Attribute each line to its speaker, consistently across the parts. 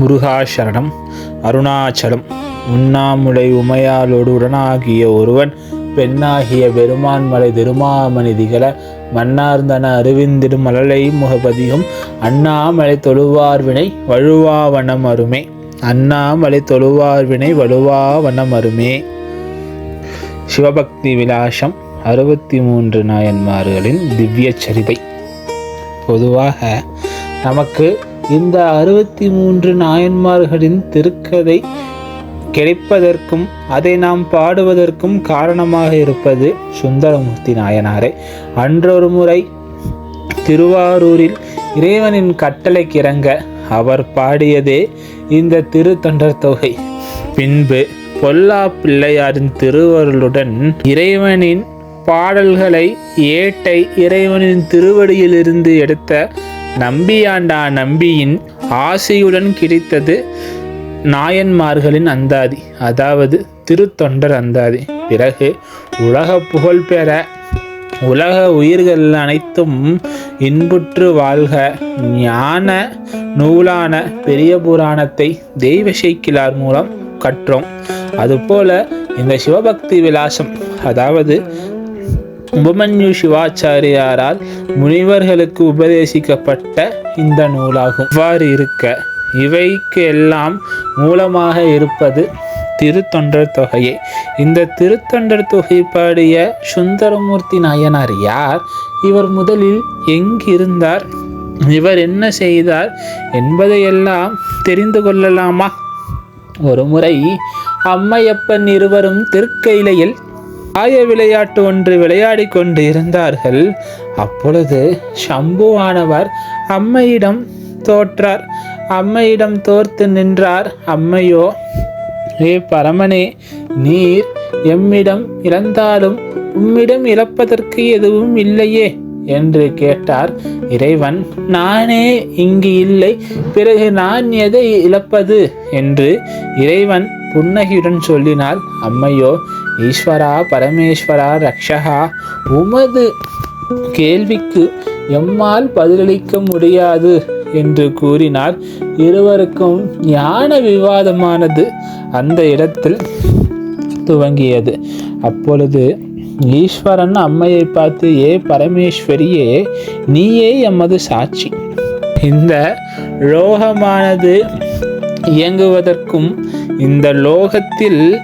Speaker 1: முருகாசரணம் அருணாச்சலம். உண்ணாமுலை உமையாலோடு உடனாகிய ஒருவன் பெண்ணாகிய பெருமான்மலை திருமாமணி திகழ மன்னார்ந்தன அருவிந்திடும் மலலை முகபதியும் அண்ணாமலை தொழுவார் வினை வழுவாவனம் அருமே. அண்ணாமலை தொழுவார் வினை வலுவாவனம் அருமே. சிவபக்தி விலாசம் அறுபத்தி மூன்று நாயன்மார்களின் திவ்ய சரிதை பொதுவாக நமக்கு இந்த அறுபத்தி மூன்று நாயன்மார்களின் திருக்கதை கிடைப்பதற்கும் அதை நாம் பாடுவதற்கும் காரணமாக இருப்பது சுந்தரமூர்த்தி நாயனாரே. அன்றொரு முறை திருவாரூரில் இறைவனின் கட்டளை கிறங்க அவர் பாடியதே இந்த திருத்தொண்டர் தொகை. பின்பு பொல்லா பிள்ளையாரின் திருவருளுடன் இறைவனின் பாடல்களை ஏட்டை இறைவனின் திருவடியிலிருந்து எடுத்த நம்பியாண்டா நம்பியின் ஆசையுடன் கிடைத்தது நாயன்மார்களின் அந்தாதி. அதாவது திருத்தொண்டர் அந்தாதி. பிறகு உலக புகழ் பெற உலக உயிர்கள் அனைத்தும் இன்புற்று வாழ்க. ஞான நூலான பெரிய புராணத்தை தெய்வ சேக்கிலார் மூலம் கற்றோம். அதுபோல இந்த சிவபக்தி விலாசம் அதாவது உபமன்யு சிவாச்சாரியாரால் முனிவர்களுக்கு உபதேசிக்கப்பட்ட இந்த நூலாகும். இவ்வாறு இருக்க இவைக்கு எல்லாம் மூலமாக இருப்பது திருத்தொண்டர் தொகையை. இந்த திருத்தொண்டர் தொகை பாடிய சுந்தரமூர்த்தி நாயனார் யார்? இவர் முதலில் எங்கிருந்தார்? இவர் என்ன செய்தார்? என்பதையெல்லாம் தெரிந்து கொள்ளலாமா? ஒரு முறை அம்மையப்பன் இருவரும் திருக்கையிலையில் ஆய விளையாட்டு ஒன்று விளையாடி கொண்டு இருந்தார்கள். அப்பொழுது சம்புவானவர் அம்மையிடம் தோற்றார். அம்மையிடம் தோர்த்து நின்றார். அம்மையோ ஏ பரமனே நீர் எம்மிடம் இழந்தாலும் உம்மிடம் இழப்பதற்கு எதுவும் இல்லையே என்று கேட்டார் இறைவன். நானே இங்கு இல்லை பிறகு நான் எதை இழப்பது? என்று இறைவன் புன்னகையுடன் சொல்லினார். அம்மையோ ஈஸ்வரா பரமேஸ்வரா ரக்ஷகா உமது கேள்விக்கு எம்மால் பதிலளிக்க முடியாது என்று கூறினார். இருவருக்கும் ஞான விவாதமானது அந்த இடத்தில் துவங்கியது. அப்பொழுது ஈஸ்வரன் அம்மையை பார்த்து ஏ பரமேஸ்வரியே நீயே எமது சாட்சி. இந்த லோகமானது இயங்குவதற்கும் இந்த லோகத்தில்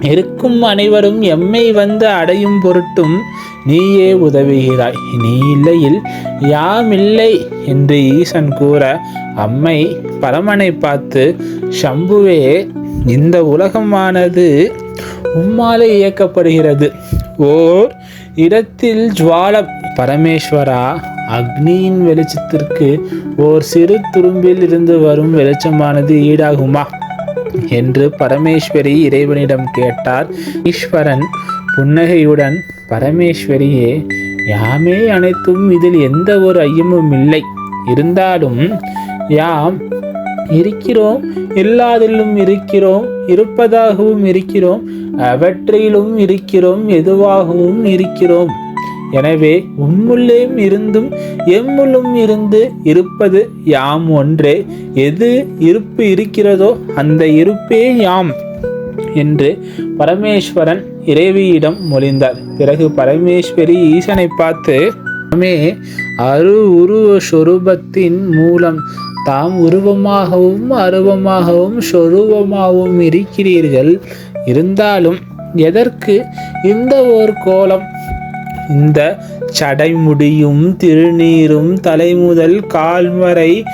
Speaker 1: இருக்கும் அனைவரும் எம்மை வந்து அடையும் பொருட்டும் நீயே உதவுகிறாய். நீ இல்லையில் யாம் இல்லை என்று ஈசன் கூற அம்மை பரமனை பார்த்து சம்புவே இந்த உலகமானது உம்மாலே இயக்கப்படுகிறது. ஓர் இடத்தில் ஜுவால பரமேஸ்வரா அக்னியின் வெளிச்சத்திற்கு ஓர் சிறு துரும்பில் இருந்து வரும் வெளிச்சமானது ஈடாகுமா? என்று பரமேஸ்வரி இறைவனிடம் கேட்டார். ஈஸ்வரன் புன்னகையுடன் பரமேஸ்வரியே யாமே அனைத்தும் இதில் எந்த ஒரு ஐயமும் இல்லை. இருந்தாலும் யாம் இருக்கிறோம் எல்லாதிலும் இருக்கிறோம் இருப்பதாகவும் இருக்கிறோம் அவற்றிலும் இருக்கிறோம் எதுவாகவும் இருக்கிறோம். எனவே உம்முள்ளேயும் இருந்தும் எம்முள்ளும் இருந்து இருப்பது யாம் ஒன்றே. எது இருப்பு இருக்கிறதோ அந்த இருப்பே யாம் என்று பரமேஸ்வரன் இறைவியிடம் மொழிந்தார். பிறகு பரமேஸ்வரி ஈசனை பார்த்து "தாமே அரு உருவ சொரூபத்தின் மூலம் தாம் உருவமாகவும் அருவமாகவும் சொரூபமாகவும் இருக்கிறீர்கள். இருந்தாலும் எதற்கு இந்த ஒரு கோலம்? இந்த சடைமுடியும் திருநீரும் தலைமுதல் கால்வரை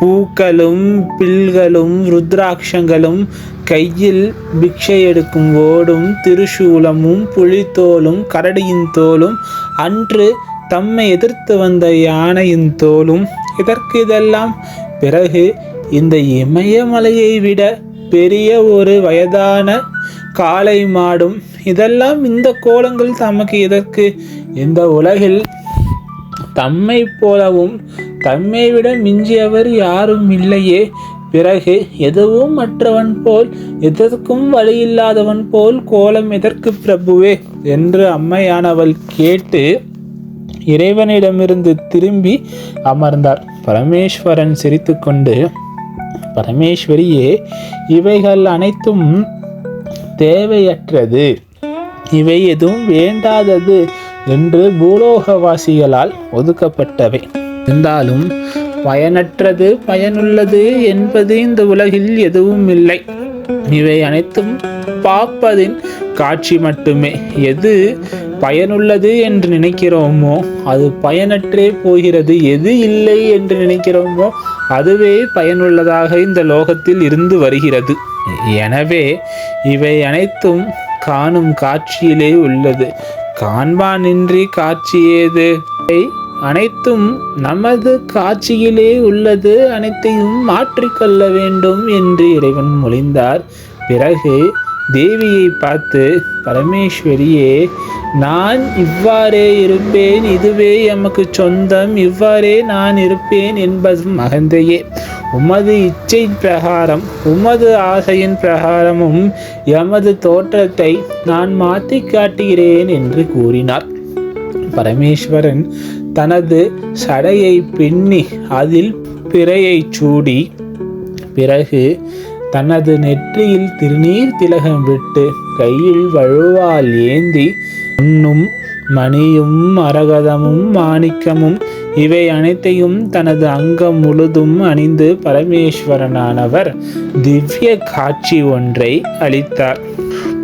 Speaker 1: பூக்களும் பில்களும் ருத்ராட்சங்களும் கையில் பிக்ஷை எடுக்கும் ஓடும் திருசூலமும் புலித்தோலும் கரடியின் தோலும் அன்று தம்மை எதிர்த்து வந்த யானையின் தோலும். இதற்கு இதெல்லாம் பிறகு இந்த இமயமலையை விட பெரிய ஒரு வயதான காளை மாடும். இதெல்லாம் இந்த கோலங்கள் தமக்கு இதற்கு இந்த உலகில் தம்மை போலவும் தம்மை விட மிஞ்சியவர் யாரும் இல்லையே. பிறகு எதுவும் மற்றவன் போல் எதற்கும் வழியில்லாதவன் போல் கோலம் எதற்கு பிரபுவே? என்று அம்மையானவள் கேட்டு இறைவனிடமிருந்து திரும்பி அமர்ந்தார் பரமேஸ்வரன் சிரித்துக்கொண்டு பரமேஸ்வரியே இவைகள் அனைத்தும் தேவையற்றது. இவை எதுவும் வேண்டாதது. என்று பூலோகவாசிகளால் ஒதுக்கப்பட்டவை. இருந்தாலும் பயனற்றது பயனுள்ளது என்பது இந்த உலகில் எதுவும் இல்லை. இவை அனைத்தும் பார்ப்பதின் காட்சி மட்டுமே. எது பயனுள்ளது என்று நினைக்கிறோமோ அது பயனற்றே போகிறது. எது இல்லை என்று நினைக்கிறோமோ அதுவே பயனுள்ளதாக இந்த லோகத்தில் இருந்து வருகிறது. எனவே இவை அனைத்தும் காணும் காட்சியிலே உள்ளது. காண்பானின்றி காட்சியேது. அனைத்தும் நமது காட்சியிலே உள்ளது. அனைத்தையும் மாற்றிக்கொள்ள வேண்டும் என்று இறைவன் மொழிந்தார். பிறகு தேவியை பார்த்து பரமேஸ்வரியே நான் இவ்வாறே இருப்பேன். இதுவே எமக்கு சொந்தம். இவ்வாறே நான் இருப்பேன் என்பதும் மகந்தையே உமது இச்சை பிரகாரம் உமது ஆசையின் பிரகாரமும் எமது தோற்றத்தை நான் மாற்றி காட்டுகிறேன் என்று கூறினார். பரமேஸ்வரன் தனது சடையை பின்னி அதில் பிறையை சூடி பிறகு தனது நெற்றியில் திருநீர் திலகம் விட்டு கையில் வழுவால் ஏந்தி உண்ணும் மணியும் மரகதமும் மாணிக்கமும் இவை அனைத்தையும் தனது அங்கம் முழுதும் அணிந்து பரமேஸ்வரனானவர் திவ்ய காட்சி ஒன்றை அளித்தார்.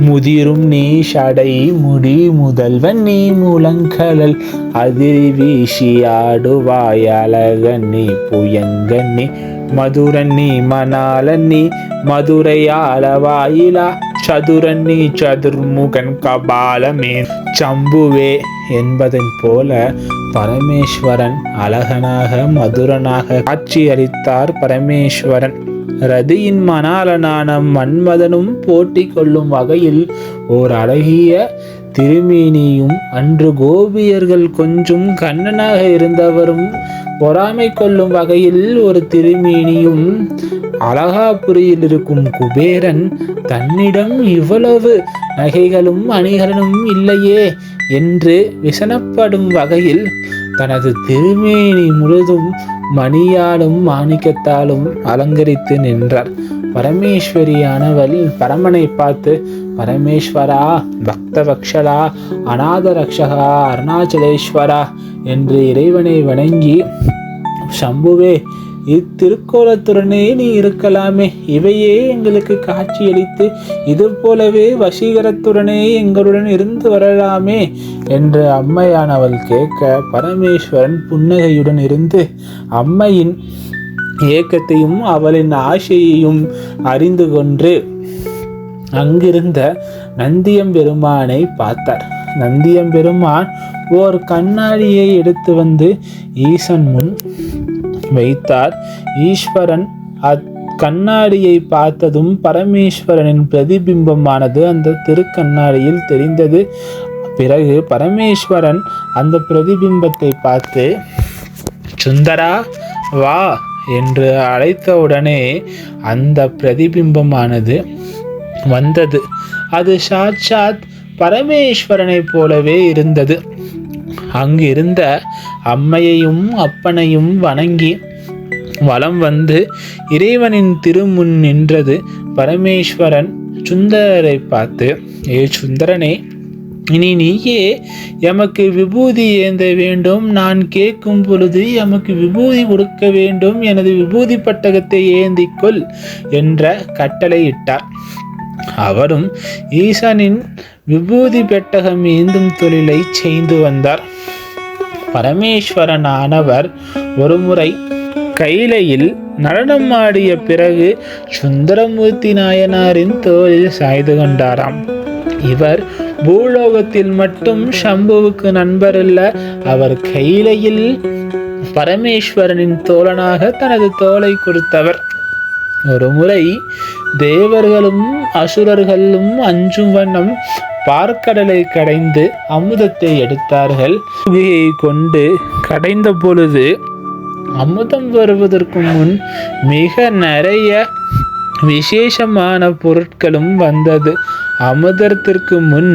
Speaker 1: முதிரும் நீ ஷடை முடி முதல்வன் நீ முழங்கலல் அதிரி வீசி ஆடுவாய் மதுரன் நீ மணாலன் நீ மதுரை ஆளவாயிலா. சதுரன்னி சதுர்முகன் கபாலமே. சம்புவே என்பதன் போல பரமேஸ்வரன் அழகனாக மதுரனாக காட்சி அளித்தார் பரமேஸ்வரன். ரதியின் மணாலனான மன்மதனும் போட்டி கொள்ளும் வகையில் ஓர் அழகிய திருமேனியும் அன்று கோபியர்கள் கொஞ்சம் கண்ணனாக இருந்தவரும் பொறாமை கொள்ளும் வகையில் ஒரு திருமேனியும் அழகாபுரியில் இருக்கும் குபேரன் தன்னிடம் இவ்வளவு நகைகளும் அணிகளும் இல்லையே என்று விசனப்படும் வகையில் தனது திருமேனி முழுதும் மணியாலும் மாணிக்கத்தாலும் அலங்கரித்து நின்றார். பரமேஸ்வரியானவள் பரமனை பார்த்து பரமேஸ்வரா பக்தபக்ஷரா அநாத ரக்ஷகா அருணாச்சலேஸ்வரா என்று இறைவனை வணங்கி சம்புவே இத்திருக்கோலத்துடனே நீ இருக்கலாமே. இவையே எங்களுக்கு காட்சியளித்து இது போலவே வசீகரத்துடனே எங்களுடன் இருந்து வரலாமே என்று அம்மையானவள் கேட்க பரமேஸ்வரன் புன்னகையுடன் இருந்து அம்மையின் ஏக்கத்தையும் அவளின் ஆசையையும் அறிந்து கொண்டு அங்கிருந்த நந்தியம்பெருமானை பார்த்தார். நந்தியம்பெருமான் ஓர் கண்ணாடியை எடுத்து வந்து ஈசன் முன் வைத்தார். ஈஸ்வரன் அத் கண்ணாடியை பார்த்ததும் பரமேஸ்வரனின் பிரதிபிம்பமானது அந்த திருக்கண்ணாடியில் தெரிந்தது. பிறகு பரமேஸ்வரன் அந்த பிரதிபிம்பத்தை பார்த்து சுந்தரா வா என்று அழைத்தவுடனே அந்த பிரதிபிம்பமானது வந்தது. அது சாட்சாத் பரமேஸ்வரனைப் போலவே இருந்தது. அங்கிருந்த அம்மையையும் அப்பனையும் வணங்கி வலம் வந்து இறைவனின் திருமுன் நின்றது பரமேஸ்வரன் சுந்தரரை பார்த்து ஏ சுந்தரனே இனி நீயே எமக்கு விபூதி ஏந்த வேண்டும். நான் கேட்கும் பொழுது எமக்கு விபூதி கொடுக்க வேண்டும். எனது விபூதி பட்டகத்தை ஏந்திக்கொள் என்ற கட்டளையிட்டார் அவரும் ஈசனின் விபூதி பெட்டகம் ஏந்தும் தொழிலை செய்து வந்தார். பரமேஸ்வரனானவர் ஒருமுறை கைலையில் நடனம் ஆடிய பிறகு சுந்தரமூர்த்தி நாயனாரின் தோளில் சாய்ந்து கொண்டாராம். இவர் பூலோகத்தில் மட்டும் சம்புவுக்கு அல்ல அவர் கைலையில் பரமேஸ்வரனின் தோழனாக தனது தோலை கொடுத்தவர். ஒரு முறை தேவர்களும் அசுரர்களும் அஞ்சும் வண்ணம் பார்க்கடலை கடைந்து அமுதத்தை எடுத்தார்கள். புகையை கொண்டு கடைந்த பொழுது அமுதம் வருவதற்கு முன் மிக நிறைய விசேஷமான பொருட்களும் வந்தது. அமுதத்திற்கு முன்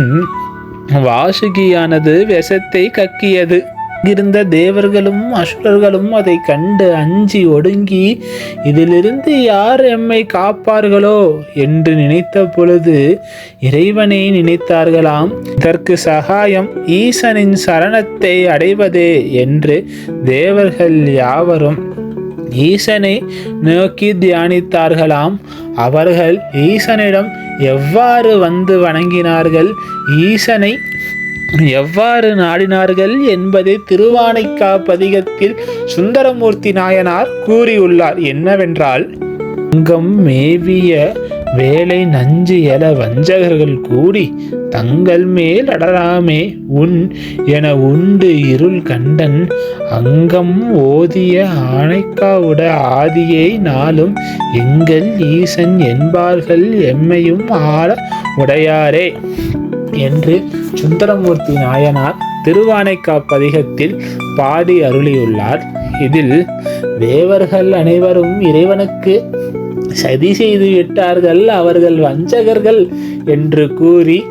Speaker 1: வாசுகியானது விஷத்தை கக்கியது. இருந்த தேவர்களும் அசுரர்களும் அதை கண்டு அஞ்சி ஒடுங்கி இதிலிருந்து யார் எம்மை காப்பார்களோ? என்று நினைத்த பொழுது இறைவனை நினைத்தார்களாம். இதற்கு சகாயம் ஈசனின் சரணத்தை அடைவதே என்று தேவர்கள் யாவரும் ஈசனை நோக்கி தியானித்தார்களாம். அவர்கள் ஈசனிடம் எவ்வாறு வந்து வணங்கினார்கள்? ஈசனை எவ்வாறு நாடினார்கள் என்பதை திருவானைக்கா பதிகத்தில் சுந்தரமூர்த்தி நாயனார் கூறியுள்ளார். என்னவென்றால் அங்கம் மேவிய வேலை நஞ்சு என வஞ்சகர்கள் கூடி தங்கள் மேல் அடராமே உன் என உண்டு இருள் கண்டன் அங்கம் ஓதிய ஆனைக்காவுட ஆதியை நாளும் எங்கள் ஈசன் என்பார்கள் எம்மையும் ஆள உடையாரே. என்று சுந்தரமூர்த்தி நாயனார் திருவானைக்கா பதிகத்தில் பாடி அருளியுள்ளார். இதில் தேவர்கள் அனைவரும் இறைவனுக்கு சதி செய்து விட்டார்கள் அவர்கள் வஞ்சகர்கள் என்று கூறி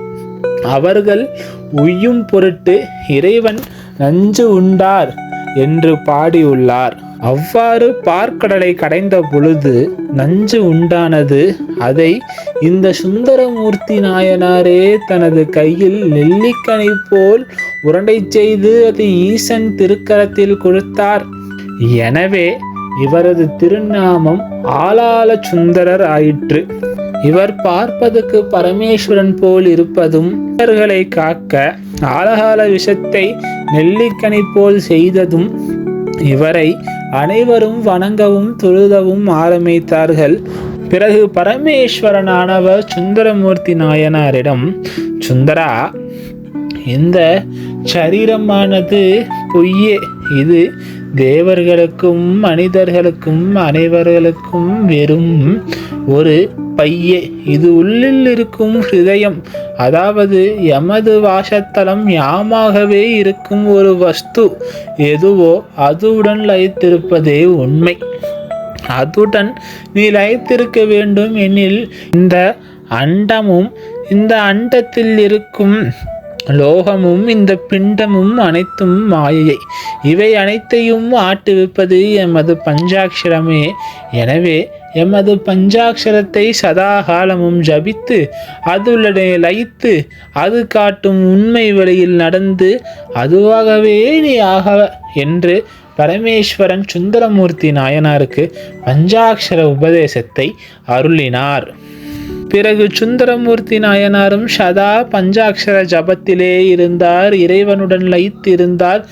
Speaker 1: அவர்கள் உய்யும் பொருட்டு இறைவன் நஞ்சு உண்டார் என்று பாடியுள்ளார். அவ்வாறு பார்க்கடலை கடைந்த பொழுது நஞ்சு உண்டானது. அதை இந்த சுந்தரமூர்த்தி நாயனாரே தனது கையில் நெல்லிக்கனி போல் உரண்டை செய்து அது ஈசன் திருக்கரத்தில் கொடுத்தார். எனவே இவரது திருநாமம் ஆளாள சுந்தரர் ஆயிற்று. இவர் பார்ப்பதற்கு பரமேஸ்வரன் போல் இருப்பதும் இவர்களை காக்க ஆலகால விஷத்தை நெல்லிக்கனி போல் செய்ததும் இவரை அனைவரும் வணங்கவும் தொழுதவும் ஆரம்பித்தார்கள். பிறகு பரமேஸ்வரனானவர் சுந்தரமூர்த்தி நாயனாரிடம் சுந்தரா இந்த சரீரமானது பொய்யே. இது தேவர்களுக்கும் மனிதர்களுக்கும் அனைவர்களுக்கும் வெறும் ஒரு பையே. இது உள்ளில் இருக்கும் ஹிருதயம். அதாவது எமது வாசத்தலம் யாமாகவே இருக்கும் ஒரு வஸ்து. எதுவோ அதுவுடன் லயித்திருப்பதே உண்மை. அதுடன் நீ லயித்திருக்க வேண்டும் எனில் இந்த அண்டமும் இந்த அண்டத்தில் இருக்கும் லோகமும் இந்த பிண்டமும் அனைத்தும் மாயையை. இவை அனைத்தையும் ஆட்டுவிப்பது எமது பஞ்சாட்சரமே. எனவே எமது பஞ்சாட்சரத்தை சதா காலமும் ஜபித்து அதுள்ளடே லயித்து அது காட்டும் உண்மை வழியில் நடந்து அதுவாகவே நீ ஆக என்று பரமேஸ்வரன் சுந்தரமூர்த்தி நாயனாருக்கு பஞ்சாட்சர உபதேசத்தை அருளினார். பிறகு சுந்தரமூர்த்தி நாயனாரும் சதா பஞ்சாட்சர ஜபத்திலே இருந்தார். இறைவனுடன் லயித்திருந்தார்.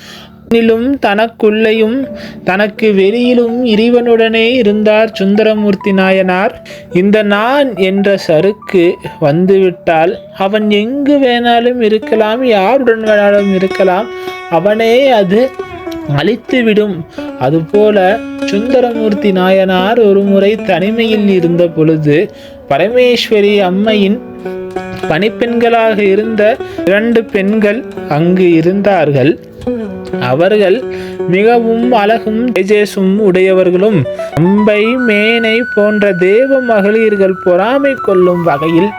Speaker 1: தன்னிலும் தனக்குள்ளேயும் தனக்கு வெளியிலும் இறைவனுடனே இருந்தார் சுந்தரமூர்த்தி நாயனார். இந்த நான் என்ற சருக்கு வந்துவிட்டால் அவன் எங்கு வேணாலும் இருக்கலாம் யாருடன் வேணாலும் இருக்கலாம் அவனே அது அழித்துவிடும். அதுபோல சுந்தரமூர்த்தி நாயனார் ஒருமுறை தனிமையில் இருந்த பொழுது பரமேஸ்வரி அம்மையின் பணிப்பெண்களாக இருந்த இரண்டு பெண்கள் அங்கு இருந்தார்கள். அவர்கள் மிகவும் அழகும் தேஜேசும் உடையவர்களும் அம்பை மேனை போன்ற தேவ மகளிர்கள் பொறாமை கொள்ளும் வகையில்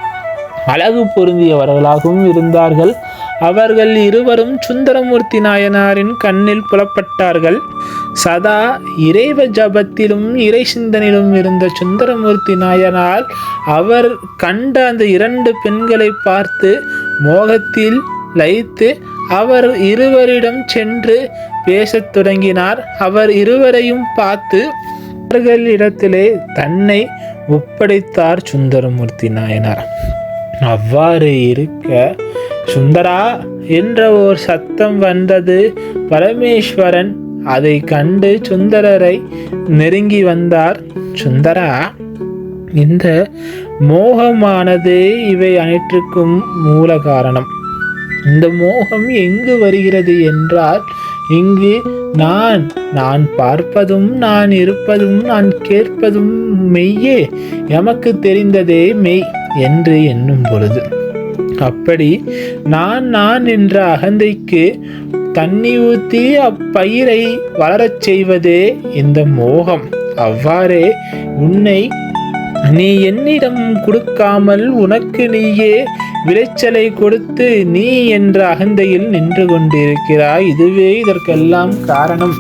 Speaker 1: அழகு பொருந்தியவர்களாகவும் இருந்தார்கள். அவர்கள் இருவரும் சுந்தரமூர்த்தி நாயனாரின் கண்ணில் புலப்பட்டார்கள். சதா இறைவ ஜபத்திலும் இறை சிந்தனிலும் இருந்த சுந்தரமூர்த்தி நாயனார் அவர் கண்ட அந்த இரண்டு பெண்களை பார்த்து மோகத்தில் லயித்து அவர் இருவரிடம் சென்று பேசத் தொடங்கினார். அவர் இருவரையும் பார்த்து அவர்களிடத்திலே தன்னை ஒப்படைத்தார் சுந்தரமூர்த்தி நாயனார். அவ்வாறு இருக்க சுந்தரா என்ற ஓர் சத்தம் வந்தது. பரமேஸ்வரன் அதை கண்டு சுந்தரரை நெருங்கி வந்தார். சுந்தரா இந்த மோகமானதே இவை அனைற்றுக்கும் மூல காரணம். இந்த மோகம் எங்கு வருகிறது என்றால் இங்கு நான் நான் பார்ப்பதும் நான் இருப்பதும் நான் கேட்பதும் மெய்யே எமக்கு தெரிந்ததே மெய் என்று எண்ணும் பொழுது. அப்படி நான் நான் என்ற அகந்தைக்கு தண்ணி ஊற்றி அப்பயிரை வளரச் செய்வதே இந்த மோகம். அவ்வாறே உன்னை நீ என்னிடம் கொடுக்காமல் உனக்கு நீயே விளைச்சலை கொடுத்து நீ என்ற அகந்தையில் நின்று கொண்டிருக்கிறாய். இதுவே இதற்கெல்லாம் காரணம்.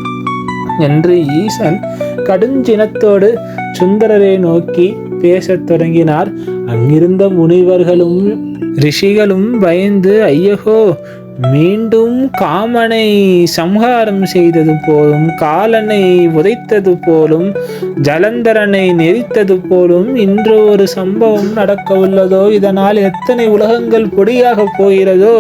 Speaker 1: என்று ஈசன் கடுஞ்சினத்தோடு சுந்தரரை நோக்கி பேசத் தொடங்கினார். அங்கிருந்த முனிவர்களும் ரிஷிகளும் பயந்து ஐயகோ மீண்டும் காமனை சம்ஹாரம் செய்தது போலும் காலனை உதைத்தது போலும் ஜலந்தரனை நெரித்தது போலும் இன்று ஒரு சம்பவம் நடக்க உள்ளதோ இதனால் எத்தனை உலகங்கள் பொடியாக போகிறதோ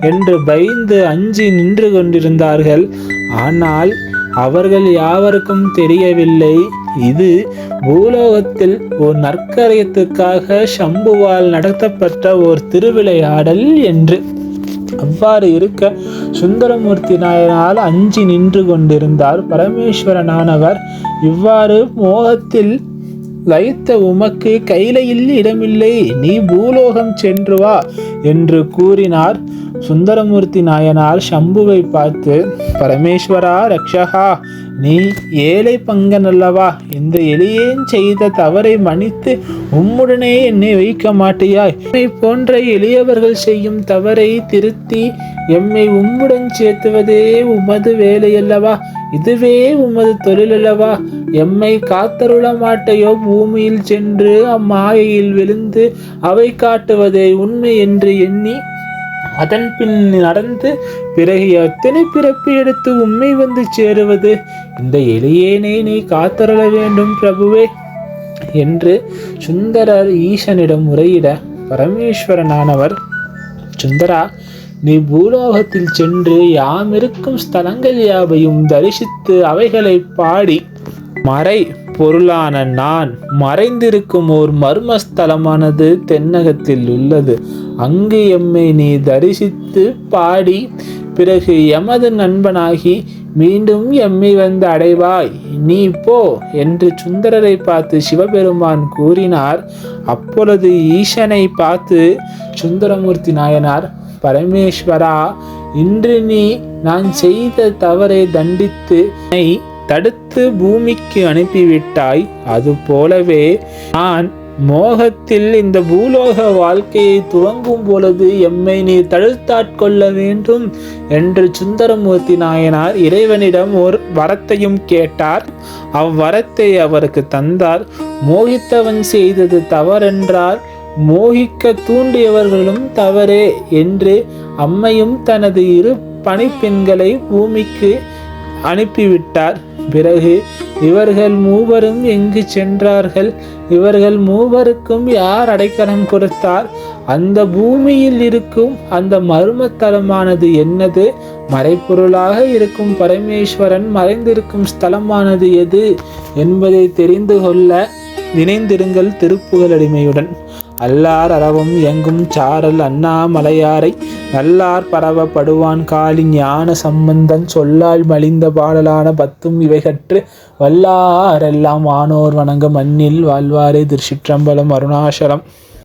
Speaker 1: என்று பயந்து அஞ்சி நின்று கொண்டிருந்தார்கள். ஆனால் அவர்கள் யாவருக்கும் தெரியவில்லை. இது பூலோகத்தில் ஒரு நற்கரியத்துக்காக சம்புவால் நடத்தப்பட்ட ஒரு திருவிளையாடல் என்று. அவ்வாறு இருக்க சுந்தரமூர்த்தி நாயனால் அஞ்சி நின்று கொண்டிருந்தார். பரமேஸ்வரனானவர் இவ்வாறு மோகத்தில் லயித்த உமக்கு கைலையில் இடமில்லை. நீ பூலோகம் சென்று வா என்று கூறினார். சுந்தரமூர்த்தி நாயனார் சம்புவை பார்த்து பரமேஸ்வரா ரக்ஷகா நீ ஏழை பங்கன் அல்லவா இந்த எளியேன் செய்த தவறை மன்னித்து உம்முடனே என்னை வைக்க மாட்டியாய். என்னை போன்ற எளியவர்கள் செய்யும் தவறை திருத்தி எம்மை உம்முடன் சேர்த்துவதே உமது வேலையல்லவா? இதுவே உமது தொழிலல்லவா? எம்மை காத்தருள மாட்டையோ? பூமியில் சென்று அம்மாயையில் விழுந்து அவை காட்டுவதே உண்மை என்று எண்ணி அதன் பின் நடந்து பிறகு எத்தனை பிறப்பு எடுத்து உண்மை வந்து சேருவது? இந்த எளியேனே நீ காத்தருள வேண்டும் பிரபுவே என்று சுந்தரர் ஈசனிடம் முறையிட பரமேஸ்வரனானவர் சுந்தரா நீ பூலோகத்தில் சென்று யாம் இருக்கும் ஸ்தலங்கள் யாவையும் தரிசித்து அவைகளை பாடி மறை பொருளான நான் மறைந்திருக்கும் ஓர் மர்மஸ்தலமானது தென்னகத்தில் உள்ளது. அங்கு எம்மை நீ தரிசித்து பாடி பிறகு எமது நண்பனாகி மீண்டும் எம்மை வந்து அடைவாய். நீ போ என்று சுந்தரரை பார்த்து சிவபெருமான் கூறினார். அப்பொழுது ஈசனை பார்த்து சுந்தரமூர்த்தி நாயனார் பரமேஸ்வரா இன்று நீ நான் செய்த தவறை தண்டித்து தடுத்து பூமிக்கு அனுப்பிவிட்டாய். அது போலவே நான் மோகத்தில் இந்த பூலோக வாழ்க்கையை துவங்கும் பொழுது எம்மை நீ தழுத்தாட்கொள்ள வேண்டும் என்று சுந்தரமூர்த்தி நாயனார் இறைவனிடம் ஒரு வரத்தையும் கேட்டார். அவ்வரத்தை அவருக்கு தந்தார். மோகித்தவன் செய்தது தவறென்றால் மோகிக்க தூண்டியவர்களும் தவறே என்று அம்மையும் தனது இரு பணிப்பெண்களை பூமிக்கு அனுப்பிவிட்டார். பிறகு இவர்கள் மூவரும் எங்கு சென்றார்கள்? இவர்கள் மூவருக்கும் யார் அடைக்கலம் கொடுத்தார்? அந்த பூமியில் இருக்கும் அந்த மர்மத்தலமானது என்னது? மறைப்பொருளாக இருக்கும் பரமேஸ்வரன் மறைந்திருக்கும் ஸ்தலமானது எது என்பதை தெரிந்து கொள்ள நினைந்திருங்கள் திருப்புகழடிமையுடன். அல்லார் அறவும் எங்கும் சாரல் அண்ணாமலையாரை நல்லார் பரவப்படுவான் காலி ஞான சம்பந்தன் சொல்லால் மலிந்த பாடலான பத்தும் இவை கற்று வல்லாரெல்லாம் வானோர் வணங்க மண்ணில் வாழ்வாரே திருச்சிற்றம்பலம் அருணாசலம்.